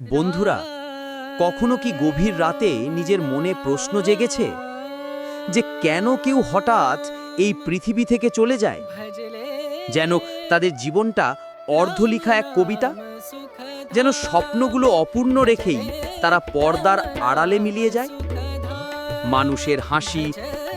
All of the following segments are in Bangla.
বন্ধুরা, কখনো কি গভীর রাতে নিজের মনে প্রশ্ন জেগেছে যে কেন কেউ হঠাৎ এই পৃথিবী থেকে চলে যায়? যেন তাদের জীবনটা অর্ধলিখা এক কবিতা? যেন স্বপ্নগুলো অপূর্ণ রেখেই তারা পর্দার আড়ালে মিলিয়ে যায়? মানুষের হাসি,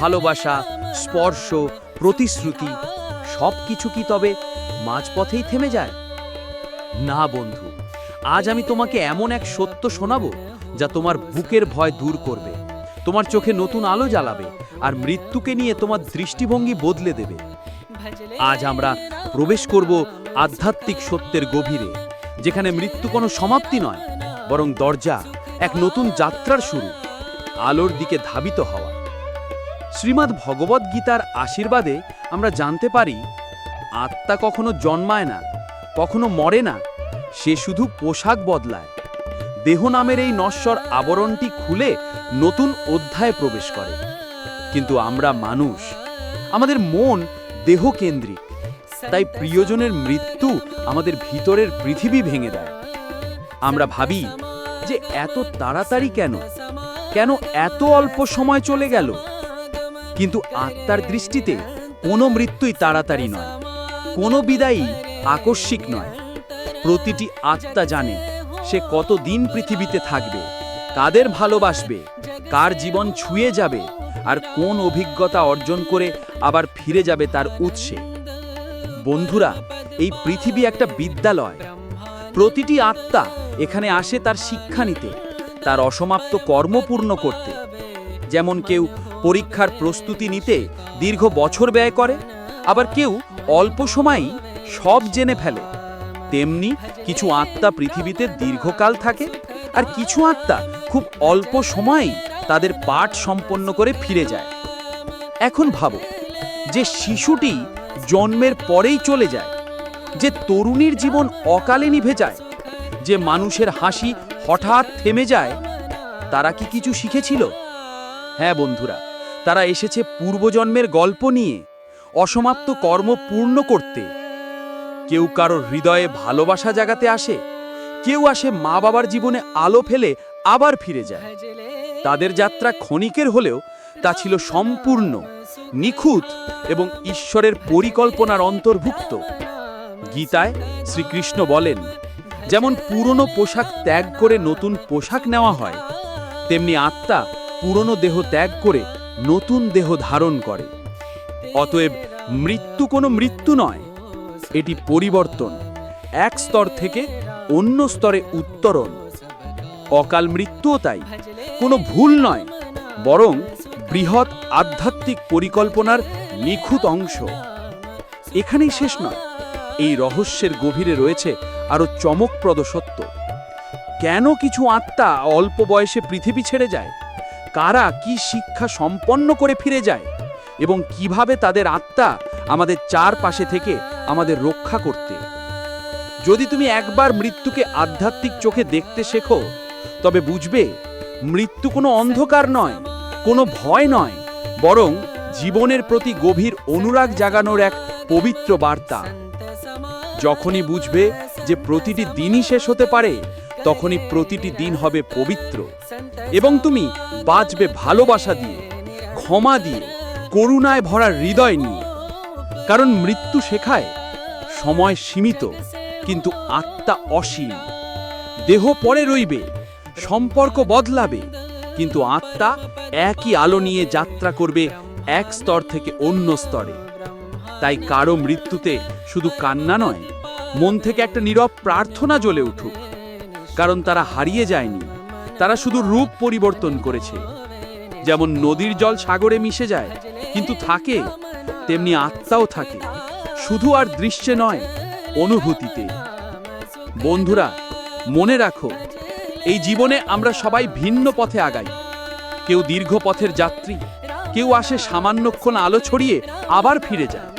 ভালোবাসা, স্পর্শ, প্রতিশ্রুতি সব কিছু কি তবে মাঝপথেই থেমে যায়? না, বন্ধু। আজ আমি তোমাকে এমন এক সত্য শোনাবো যা তোমার বুকের ভয় দূর করবে, তোমার চোখে নতুন আলো জ্বালাবে, আর মৃত্যুকে নিয়ে তোমার দৃষ্টিভঙ্গি বদলে দেবে। আজ আমরা প্রবেশ করব আধ্যাত্মিক সত্যের গভীরে, যেখানে মৃত্যু কোনো সমাপ্তি নয়, বরং দরজা, এক নতুন যাত্রার শুরু, আলোর দিকে ধাবিত হওয়া। শ্রীমদ্ ভগবদ্ গীতার আশীর্বাদে আমরা জানতে পারি, আত্মা কখনো জন্মায় না, কখনো মরে না সে শুধু পোশাক বদলায়। দেহ নামের এই নশ্বর আবরণটি খুলে নতুন অধ্যায়ে প্রবেশ করে। কিন্তু আমরা মানুষ, আমাদের মন দেহ কেন্দ্রিক তাই প্রিয়জনের মৃত্যু আমাদের ভিতরের পৃথিবী ভেঙে দেয়। আমরা ভাবি যে এত তাড়াতাড়ি কেন? কেন এত অল্প সময় চলে গেল? কিন্তু আত্মার দৃষ্টিতে কোনো মৃত্যুই তাড়াতাড়ি নয়, কোনো বিদায়ই আকস্মিক নয়। প্রতিটি আত্মা জানে সে কতদিন পৃথিবীতে থাকবে, কাদের ভালোবাসবে, কার জীবন ছুঁয়ে যাবে, আর কোন অভিজ্ঞতা অর্জন করে আবার ফিরে যাবে তার উৎসে। বন্ধুরা, এই পৃথিবী একটা বিদ্যালয়। প্রতিটি আত্মা এখানে আসে তার শিক্ষা নিতে, তার অসমাপ্ত কর্ম পূর্ণ করতে। যেমন কেউ পরীক্ষার প্রস্তুতি নিতে দীর্ঘ বছর ব্যয় করে, আবার কেউ অল্প সময়ই সব জেনে ফেলে। তেমনি কিছু আত্মা পৃথিবীতে দীর্ঘকাল থাকে আর কিছু আত্মা খুব অল্প সময়েই তাদের পাঠ সম্পন্ন করে ফিরে যায়। এখন ভাবো, যে শিশুটি জন্মের পরেই চলে যায়, যে তরুণীর জীবন অকালে নিভে যায়, যে মানুষের হাসি হঠাৎ থেমে যায়, তারা কি কিছু শিখেছিল? হ্যাঁ বন্ধুরা, তারা এসেছে পূর্বজন্মের গল্প নিয়ে, অসমাপ্ত কর্ম পূর্ণ করতে। কেউ কারোর হৃদয়ে ভালোবাসা জাগাতে আসে, কেউ আসে মা বাবার জীবনে আলো ফেলে আবার ফিরে যায়। তাদের যাত্রা ক্ষণিকের হলেও তা ছিল সম্পূর্ণ, নিখুঁত এবং ঈশ্বরের পরিকল্পনার অন্তর্ভুক্ত। গীতায় শ্রীকৃষ্ণ বলেন, যেমন পুরনো পোশাক ত্যাগ করে নতুন পোশাক নেওয়া হয়, তেমনি আত্মা পুরনো দেহ ত্যাগ করে নতুন দেহ ধারণ করে। অতএব মৃত্যু কোনো মৃত্যু নয় এটি পরিবর্তন, এক স্তর থেকে অন্য স্তরে উত্তরণ। অকাল মৃত্যুও তাই, কোনো ভুল নয়, বরং বৃহৎ আধ্যাত্মিক পরিকল্পনার নিখুঁত অংশ। এখানেই শেষ নয়, এই রহস্যের গভীরে রয়েছে আরও চমকপ্রদ সত্য। কেন কিছু আত্মা অল্প বয়সে পৃথিবী ছেড়ে যায়? কারা কি শিক্ষা সম্পন্ন করে ফিরে যায়? এবং কীভাবে তাদের আত্মা আমাদের চারপাশে থেকে আমাদের রক্ষা করতে। যদি তুমি একবার মৃত্যুকে আধ্যাত্মিক চোখে দেখতে শেখো, তবে বুঝবে, মৃত্যু কোনো অন্ধকার নয়, কোনো ভয় নয়, বরং জীবনের প্রতি গভীর অনুরাগ জাগানোর এক পবিত্র বার্তা। যখনই বুঝবে যে প্রতিটি দিনই শেষ হতে পারে, তখনই প্রতিটি দিন হবে পবিত্র। এবং তুমি বাঁচবে ভালোবাসা দিয়ে, ক্ষমা দিয়ে, করুণায় ভরা হৃদয় নিয়ে। কারণ মৃত্যু শেখায় সময় সীমিত, কিন্তু আত্মা অসীম। দেহ পরে রইবে, সম্পর্ক বদলাবে, কিন্তু আত্মা একই আলো নিয়ে যাত্রা করবে এক স্তর থেকে অন্য স্তরে। তাই কারও মৃত্যুতে শুধু কান্না নয়, মন থেকে একটা নীরব প্রার্থনা জ্বলে উঠুক। কারণ তারা হারিয়ে যায়নি, তারা শুধু রূপ পরিবর্তন করেছে। যেমন নদীর জল সাগরে মিশে যায়, কিন্তু থাকে, তেমনি আত্মাও থাকে। শুধু আর দৃশ্যে নয়, অনুভূতিতে। বন্ধুরা, মনে রাখো, এই জীবনে আমরা সবাই ভিন্ন পথে আগাই। কেউ দীর্ঘ পথের যাত্রী, কেউ আসে সামান্যক্ষণ আলো ছড়িয়ে আবার ফিরে যায়।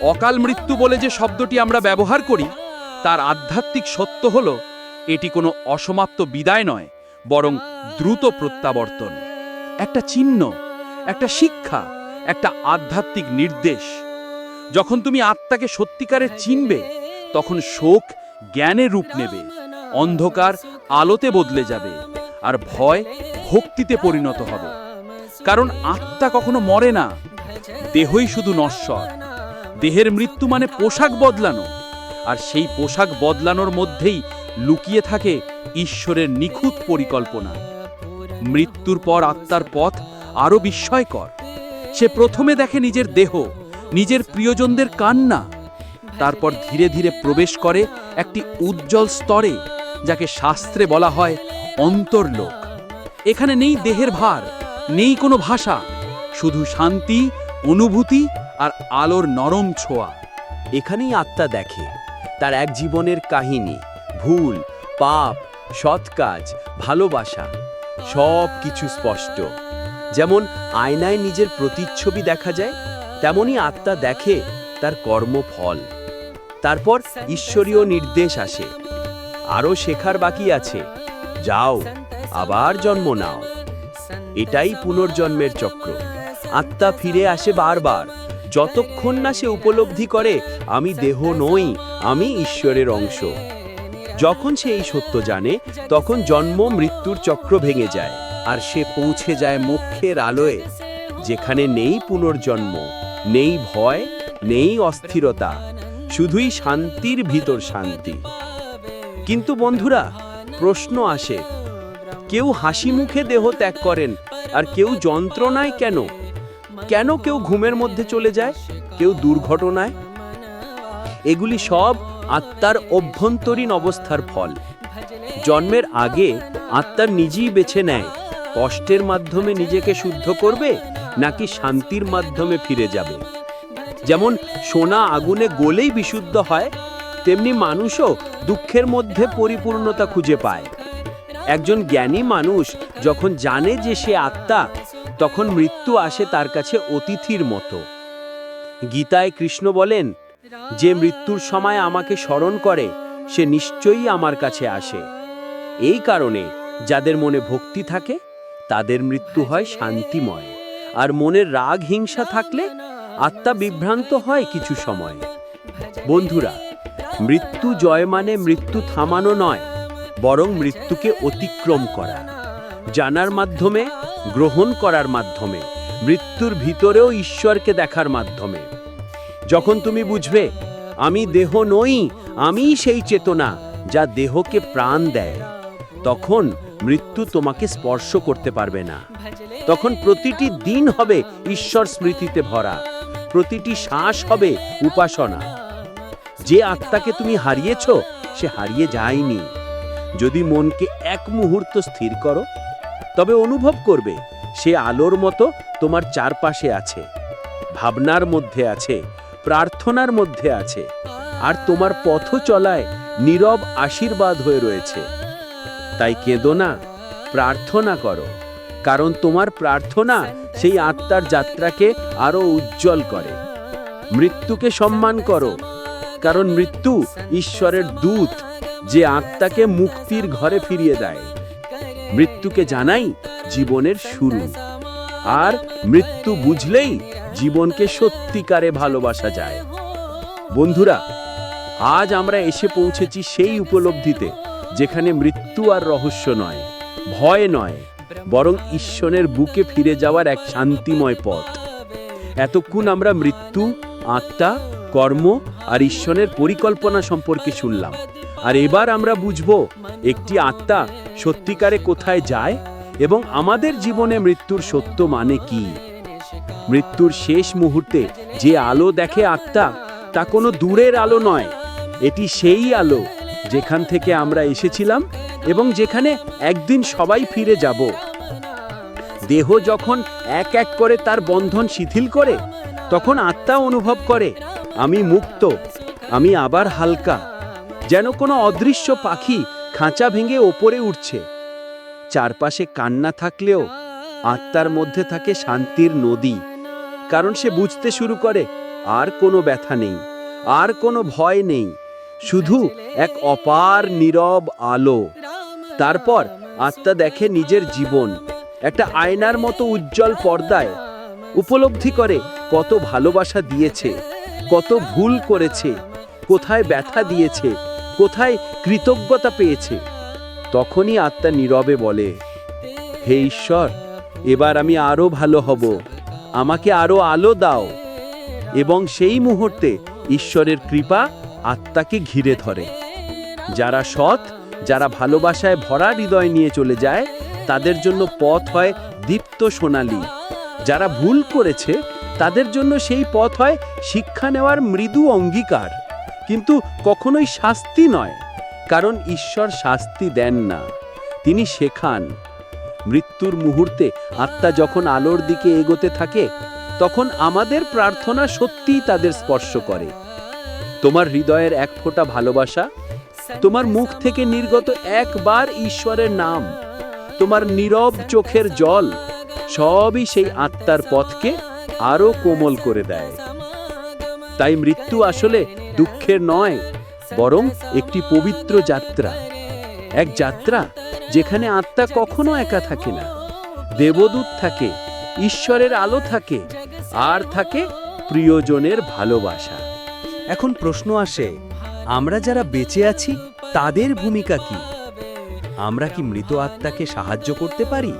অকাল মৃত্যু বলে যে শব্দটি আমরা ব্যবহার করি, তার আধ্যাত্মিক সত্য হল, এটি কোনো অসমাপ্ত বিদায় নয়, বরং দ্রুত প্রত্যাবর্তন। একটা চিহ্ন, একটা শিক্ষা, একটা আধ্যাত্মিক নির্দেশ। যখন তুমি আত্মাকে সত্যিকারে চিনবে, তখন শোক জ্ঞানের রূপ নেবে, অন্ধকার আলোতে বদলে যাবে, আর ভয় ভক্তিতে পরিণত হবে। কারণ আত্মা কখনো মরে না, দেহই শুধু নশ্বর। দেহের মৃত্যু মানে পোশাক বদলানো, আর সেই পোশাক বদলানোর মধ্যেই লুকিয়ে থাকে ঈশ্বরের নিখুঁত পরিকল্পনা। মৃত্যুর পর আত্মার পথ আরও বিস্ময়কর। সে প্রথমে দেখে নিজের দেহ নিজের প্রিয়জনদের কান্না। তারপর ধীরে ধীরে প্রবেশ করে একটি উজ্জ্বল স্তরে, যাকে শাস্ত্রে বলা হয় অন্তর্লোক। এখানে নেই দেহের ভার, নেই কোনো ভাষা, শুধু শান্তি, অনুভূতি আর আলোর নরম ছোঁয়া। এখানেই আত্মা দেখে, তার এক জীবনের কাহিনী, ভুল, পাপ, সৎ কাজ, ভালোবাসা সব কিছু স্পষ্ট। যেমন আয়নায় নিজের প্রতিচ্ছবি দেখা যায় তেমনি আত্মা দেখে তার কর্মফল। তারপর ঈশ্বরীয় নির্দেশ আসে। আরও শেখার বাকি আছে। যাও, আবার জন্ম নাও। এটাই পুনর্জন্মের চক্র। আত্মা ফিরে আসে বারবার। যতক্ষণ না সে উপলব্ধি করে, আমি দেহ নই, আমি ঈশ্বরের অংশ। যখন সে এই সত্য জানে, তখন জন্ম, মৃত্যুর চক্র ভেঙে যায়। আর সে পৌঁছে যায় মুখ্যের আলোয়, যেখানে নেই পুনর্জন্ম। নেই ভয়, নেই অস্থিরতা, শুধুই শান্তির ভিতর শান্তি। কিন্তু বন্ধুরা, প্রশ্ন আসে, কেউ হাসি মুখে দেহ ত্যাগ করেন, আর কেউ যন্ত্রণায় কেন? কেন কেউ ঘুমের মধ্যে চলে যায়, কেউ দুর্ঘটনায়? এগুলি সব আত্মার অভ্যন্তরীণ অবস্থার ফল। জন্মের আগে আত্মার নিজেই বেছে নেয়, কষ্টের মাধ্যমে নিজেকে শুদ্ধ করবে নাকি শান্তির মাধ্যমে ফিরে যাবে। যেমন সোনা আগুনে গলেই বিশুদ্ধ হয়, তেমনি মানুষও দুঃখের মধ্যে পরিপূর্ণতা খুঁজে পায়। একজন জ্ঞানী মানুষ যখন জানে যে সে আত্মা, তখন মৃত্যু আসে তার কাছে অতিথির মতো। গীতায় কৃষ্ণ বলেন, যে মৃত্যুর সময় আমাকে স্মরণ করে, সে নিশ্চয়ই আমার কাছে আসে। এই কারণে যাদের মনে ভক্তি থাকে, তাদের মৃত্যু হয় শান্তিময়। আর মনের রাগ, হিংসা থাকলে আত্মা বিভ্রান্ত হয় কিছু সময়। বন্ধুরা, মৃত্যু জয় মানে মৃত্যু থামানো নয়, বরং মৃত্যুকে অতিক্রম করা। জানার মাধ্যমে, গ্রহণ করার মাধ্যমে, মৃত্যুর ভিতরেও ঈশ্বরকে দেখার মাধ্যমে। যখন তুমি বুঝবে, আমি দেহ নই, আমিই সেই চেতনা যা দেহকে প্রাণ দেয়, তখন মৃত্যু তোমাকে স্পর্শ করতে পারবে না। তখন প্রতিটি দিন হবে ঈশ্বর স্মৃতিতে ভরা। প্রতিটি শ্বাস হবে উপাসনা। যে আত্মাকে তুমি হারিয়েছ, সে হারিয়ে যায়নি। যদি মনকে এক মুহূর্ত স্থির করো, তবে অনুভব করবে, সে আলোর মতো তোমার চারপাশে আছে, ভাবনার মধ্যে আছে, প্রার্থনার মধ্যে আছে, আর তোমার পথ চলায় নীরব আশীর্বাদ হয়ে রয়েছে। তাই কেঁদো না, প্রার্থনা করো। কারণ তোমার প্রার্থনা সেই আত্মার যাত্রাকে আরও উজ্জ্বল করে। মৃত্যুকে সম্মান করো, কারণ মৃত্যু ঈশ্বরের দূত, যে আত্মাকে মুক্তির ঘরে ফিরিয়ে দেয়। মৃত্যুকে জানাই জীবনের শুরু। আর মৃত্যু বুঝলেই জীবনকে সত্যিকারে ভালোবাসা যায়। বন্ধুরা, আজ আমরা এসে পৌঁছেছি সেই উপলব্ধিতে, যেখানে মৃত্যু আর রহস্য নয়, ভয় নয়। বরং ঈশ্বরের বুকে ফিরে যাওয়ার এক শান্তিময় পথ। এতক্ষণ আমরা মৃত্যু, আত্মা, কর্ম আর ঈশ্বরের পরিকল্পনা সম্পর্কে শুনলাম। আর এবার আমরা বুঝব, একটি আত্মা সত্যিকারে কোথায় যায় এবং আমাদের জীবনে মৃত্যুর সত্য মানে কি। মৃত্যুর শেষ মুহূর্তে যে আলো দেখে আত্মা, তা কোনো দূরের আলো নয়, এটি সেই আলো যেখান থেকে আমরা এসেছিলাম এবং যেখানে একদিন সবাই ফিরে যাব। দেহ যখন এক এক করে তার বন্ধন শিথিল করে, তখন আত্মা অনুভব করে, আমি মুক্ত, আমি আবার হালকা যেন কোনো অদৃশ্য পাখি খাঁচা ভেঙে ওপরে উঠছে। চারপাশে কান্না থাকলেও আত্মার মধ্যে থাকে শান্তির নদী, কারণ সে বুঝতে শুরু করে, আর কোনো ব্যথা নেই, আর কোনো ভয় নেই, শুধু এক অপার নীরব আলো। তারপর আত্মা দেখে নিজের জীবন, একটা আয়নার মতো উজ্জ্বল পর্দায় উপলব্ধি করে কত ভালোবাসা দিয়েছে, কত ভুল করেছে, কোথায় ব্যথা দিয়েছে, কোথায় কৃতজ্ঞতা পেয়েছে। তখনই আত্মা নীরবে বলে, হে ঈশ্বর, এবার আমি আরও ভালো হব, আমাকে আরও আলো দাও। এবং সেই মুহূর্তে ঈশ্বরের কৃপা আত্মাকে ঘিরে ধরে। যারা সৎ যারা ভালোবাসায় ভরা হৃদয় নিয়ে চলে যায়, তাদের জন্য পথ হয় দীপ্ত সোনালী। যারা ভুল করেছে, তাদের জন্য সেই পথ হয় শিক্ষা নেওয়ার মৃদু অঙ্গীকার। কিন্তু কখনোই শাস্তি নয়, কারণ ঈশ্বর শাস্তি দেন না। তিনি শেখান, মৃত্যুর মুহূর্তে আত্মা যখন আলোর দিকে এগোতে থাকে, তখন আমাদের প্রার্থনা সত্যিই তাদের স্পর্শ করে। তোমার হৃদয়ের এক ফোঁটা ভালোবাসা তোমার মুখ থেকে নির্গত একবার ঈশ্বরের নাম, তোমার নীরব চোখের জল, সবই সেই আত্মার পথকে আরও কোমল করে দেয়। তাই মৃত্যু আসলে দুঃখের নয়, বরং একটি পবিত্র যাত্রা। এক যাত্রা যেখানে আত্মা কখনো একা থাকে না। দেবদূত থাকে, ঈশ্বরের আলো থাকে, আর থাকে প্রিয়জনের ভালোবাসা। এখন প্রশ্ন আসে আমরা যারা বেঁচে আছি, তাদের ভূমিকা কি? আমরা কি মৃত আত্মাকে সাহায্য করতে পারি?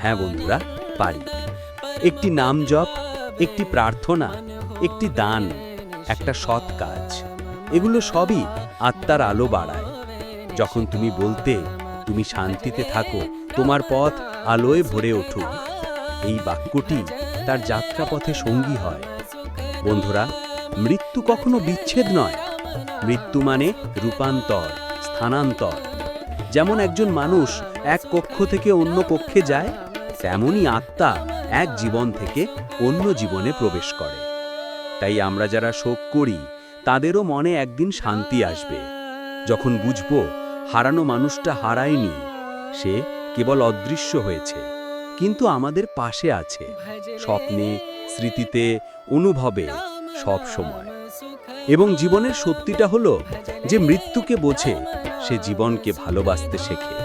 হ্যাঁ বন্ধুরা, পারি। একটি নাম জপ, একটি প্রার্থনা, একটি দান, একটা সৎ কাজ, এগুলো সবই আত্মার আলো বাড়ায়। যখন তুমি বলতে, তুমি শান্তিতে থাকো, তোমার পথ আলোয় ভরে উঠুক, এই বাক্যটি তার যাত্রাপথে সঙ্গী হয়। বন্ধুরা, মৃত্যু কখনো বিচ্ছেদ নয় মৃত্যু মানে রূপান্তর, স্থানান্তর। যেমন একজন মানুষ এক কক্ষ থেকে অন্য কক্ষে যায়, তেমনই আত্মা এক জীবন থেকে অন্য জীবনে প্রবেশ করে। তাই আমরা যারা শোক করি, তাদেরও মনে একদিন শান্তি আসবে। যখন বুঝব, হারানো মানুষটা হারায়নি, সে কেবল অদৃশ্য হয়েছে, কিন্তু আমাদের পাশে আছে, স্বপ্নে, স্মৃতিতে, অনুভবে সব সময় এবং জীবনের সত্যিটা হলো যে মৃত্যুকে বোঝে, সে জীবনকে ভালোবাসতে শেখে।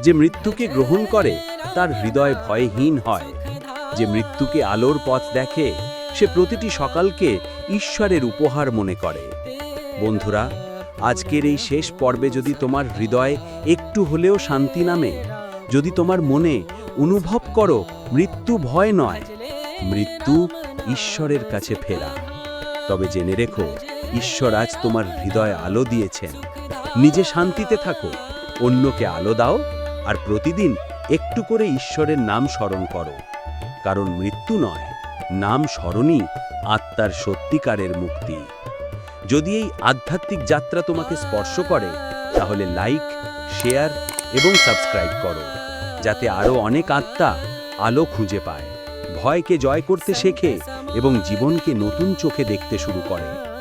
যে মৃত্যুকে গ্রহণ করে, তার হৃদয় ভয়হীন হয়। যে মৃত্যুকে আলোর পথ দেখে, সে প্রতিটি সকালকে ঈশ্বরের উপহার মনে করে। বন্ধুরা, আজকের এই শেষ পর্বে যদি তোমার হৃদয় একটু হলেও শান্তি নামে, যদি তোমার মনে অনুভব করো, মৃত্যু ভয় নয়, মৃত্যু ঈশ্বরের কাছে ফেরা। তবে জেনে রেখো, ঈশ্বর আজ তোমার হৃদয় আলো দিয়েছেন। নিজে শান্তিতে থাকো, অন্যকে আলো দাও আর প্রতিদিন একটু করে ঈশ্বরের নাম স্মরণ করো। কারণ মৃত্যু নয়, নাম স্মরণই আত্মার সত্যিকারের মুক্তি। যদি এই আধ্যাত্মিক যাত্রা তোমাকে স্পর্শ করে, তাহলে লাইক, শেয়ার এবং সাবস্ক্রাইব করো, যাতে আরও অনেক আত্মা আলো খুঁজে পায়। ভয়কে জয় করতে শেখে এবং জীবনকে নতুন চোখে দেখতে শুরু করে।